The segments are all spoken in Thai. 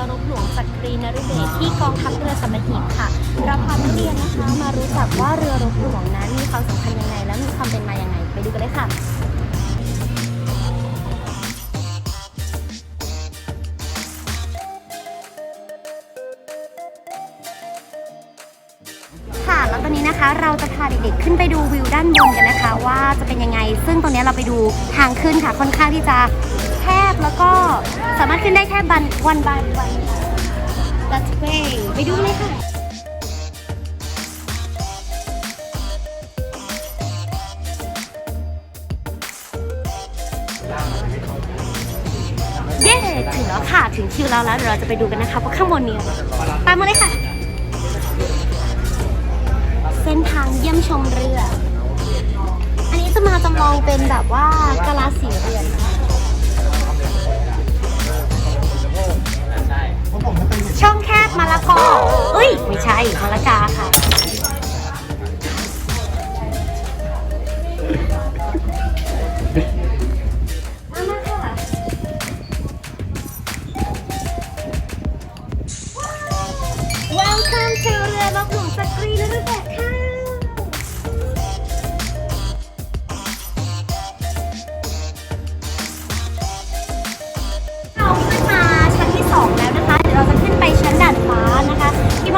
รือรบหลวงจักรีนฤเบศรที่กองทัพเรือสัตหีบค่ะเราพานักเรียนนะคะมารู้จักว่าเรือรบหลวงนั้นมีความสำคัญยังไง และมีความเป็นมาอยังไง ไปดูกันเลยค่ะค่ะแล้วตอนนี้นะคะเราจะพาเด็กๆขึ้นไปดูวิวด้านบนกันนะคะ ว่าจะเป็นยังไง ซึ่งตรงนี้เราไปดูทางขึ้นค่ะค่อนข้างที่จะ แคบแล้วก็สามารถขึ้นได้แค่บันวันบายวัน That's way ไปดูเลยค่ะเย้ถึงแล้วค่ะ ถึงคิวเราแล้วเดี๋ยวเราจะไปดูกันนะคะว่าข้างบนมีอะไรตามมาเลยค่ะ เส้นทางเยี่ยมชมเรือ อันนี้จะมาจำลองเป็นแบบว่ากะลาสีเรือนค่ะ ช่องแคบมะละกอเอ้ย ไม่ใช่มะละกาค่ะ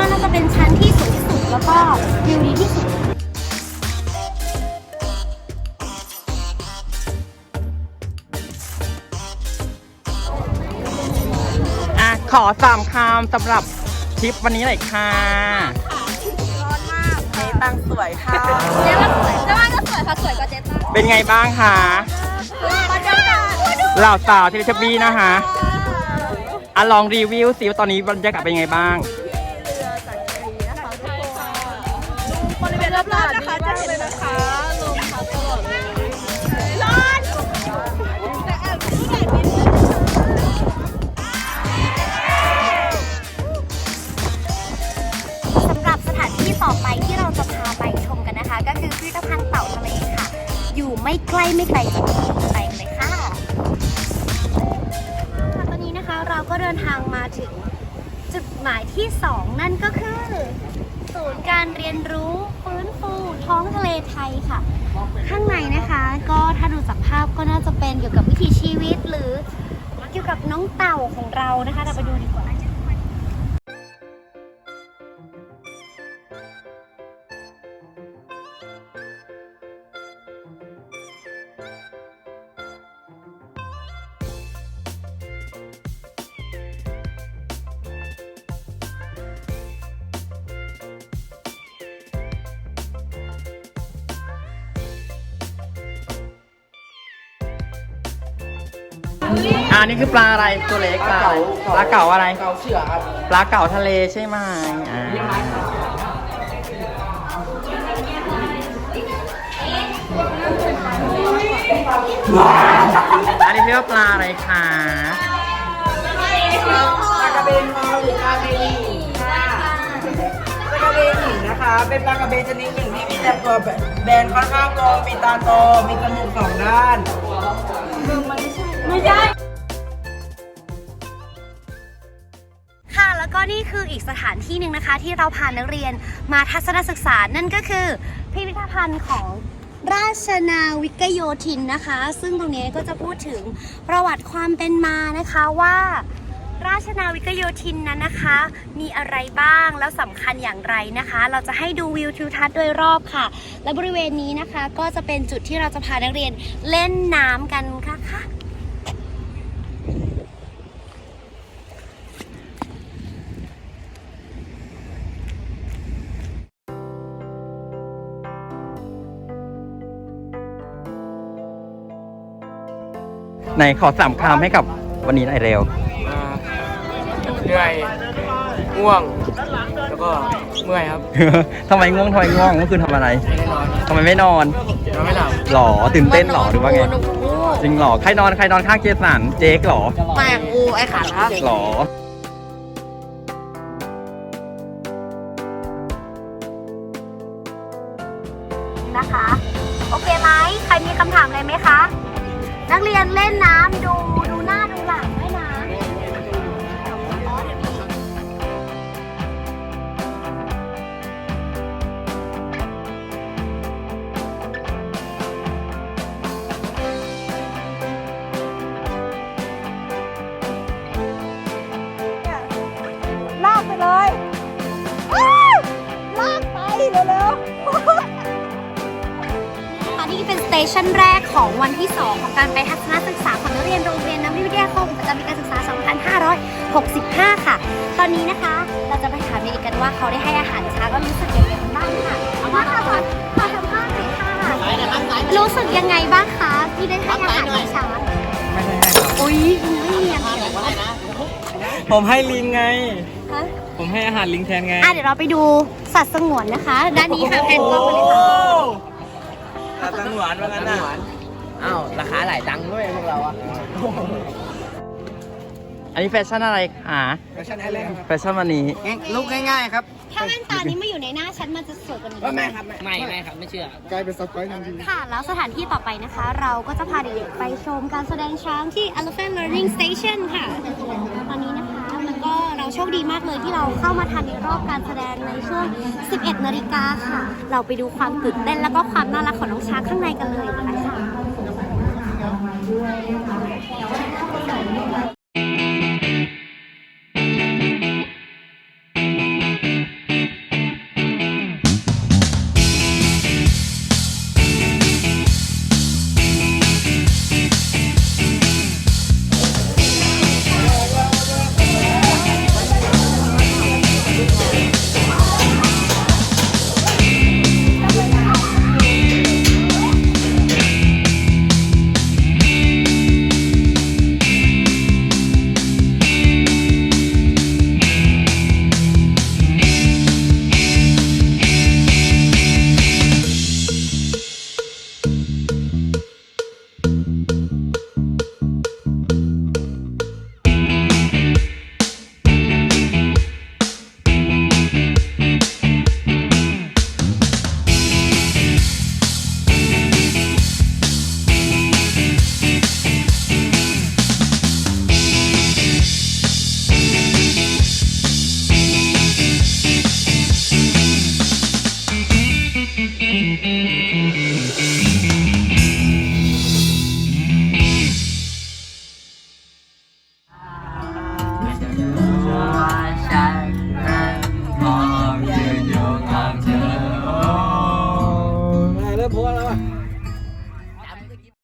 ว่าน่าจะเป็นชั้นที่สูงที่สุดแล้วก็วิวดีที่สุด อะ ขอสามคำสำหรับทริปวันนี้หน่อยค่ะเจ๊ตังสวยค่ะ เจ๊ว่าสวยเจ๊ว่าก็สวยค่ะสวยกว่าเจ๊ต้าเป็นไงบ้างคะบรรยากาศเหล่าสาวเทเลทบี้นะคะอะลองรีวิวสิว่าตอนนี้บรรยากาศเป็นไงบ้าง บริเวณรอบๆนะคะจะเห็นนะคะลมพัดตลอดเลยร้อนแต่แอบที่แดดนิดนึงสำหรับสถานที่ต่อไปที่เราจะพาไปชมกันนะคะ ก็คือพิพิธภัณฑ์เต่าทะเลค่ะ อยู่ไม่ใกล้ไม่ไกลจากที่นี่ไปกันเลยค่ะตอนนี้นะคะเราก็เดินทางมาถึงจุดหมายที่ 2 นั่นก็คือ ศูนย์การเรียนรู้ ปูท้องทะเลไทยค่ะ ข้างในนะคะก็ถ้าดูจากภาพก็น่าจะเป็นเกี่ยวกับวิถีชีวิตหรือเกี่ยวกับน้องเต่าของเรานะคะ เราไปดูดีกว่า อ่านี่คือปลาอะไรตัวเล็กปลาอะไรปลาเก๋าอะไร เกาเชือกครับปลาเก๋าทะเลใช่ไหมอ่าอันนี้เรียกว่าปลาอะไรคะปลากระเบนมอหรือปลาเบนหินค่ะปลากระเบนหินนะคะ เป็นปลากระเบนชนิดหนึ่งที่มีแต่ตัวแบนค่อนข้างกลมมีตาโตมีจมูกสองด้าน ไม่ใช่ค่ะแล้วก็นี่คืออีกสถานที่หนึ่งนะคะ ที่เราพานักเรียนมาทัศนศึกษานั่นก็คือ พิพิธภัณฑ์ของราชนาวิกโยธินนะคะ ซึ่งตรงนี้ก็จะพูดถึงประวัติความเป็นมานะคะว่าราชนาวิกโยธินนั้นนะคะ มีอะไรบ้างแล้วสำคัญอย่างไรนะคะ เราจะให้ดูวิวทิวทัศน์โดยรอบค่ะ และบริเวณนี้นะคะก็จะเป็นจุดที่เราจะพานักเรียนเล่นน้ำกันค่ะ ไหนขอสามคำให้กับวันนี้หน่อยเร็ว อ่าเหนื่อยง่วง แล้วก็เมื่อยครับทำไมง่วงทำไมง่วงเมื่อคืนทำอะไรไม่ได้นอนทำไมไม่นอนนอนไม่หลับหรอตื่นเต้นหรอหรือว่าไง จริงหรอใครนอนใครนอนข้างเจสันเจ๊กหรอแตงอูไอ้ขาครับหรอนะคะ โอเคไหมใครมีคำถามอะไรไหมคะแนักเรียนเล่นน้ำดูดูหน้าดู ชันแรกของวันที่ 2 ของการไปทัศนศึกษาของนักเรียนโรงเรียนน้ำวิทยาคมประจำปีการศึกษา 2565 ค่ะ ตอนนี้นะคะ เราจะไปถามเด็กๆกันว่าเขาได้ให้อาหารช้างแล้วรู้สึกยังไงบ้างค่ะเอามาค่ะขอขอสัมภาษณ์หน่อยค่ะ รู้สึกยังไงบ้างคะที่ได้ให้อาหารน้องช้างไม่ได้ให้ครับอุ้ยไม่เนียนเลยผมให้ลิงไง ฮะผมให้อาหารลิงแทนไง อะเดี๋ยวเราไปดูสัตว์สงวนนะคะ ด้านนี้ค่ะแพนกล้องมาเลยค่ะ ตังหวานว่างั้นน่ะอ้าวราคาหลายตังค์ด้วยพวกเราอะอันนี้แฟชั่นอะไรหาแฟชั่นไอแลนด์แฟชั่นวันนี้ลุกง่ายๆครับ ถ้าแว่นตานี้มาอยู่ในหน้าฉันมันจะสวยกว่านี้ ไม่ครับ ไม่ไม่ครับไม่เชื่อค่ะ แล้วสถานที่ต่อไปนะคะ เราก็จะพาเด็กๆไปชมการแสดงช้างที่ Elephant Learning Station ค่ะ ตอนนี้นะคะมันก็เรา โชคดีมากเลยที่เราเข้ามาทันในรอบการแสดงในช่วง 11 นาฬิกาค่ะ เราไปดูความตื่นเต้นแล้วก็ความน่ารักของน้องช้างข้างในกันเลยนะคะ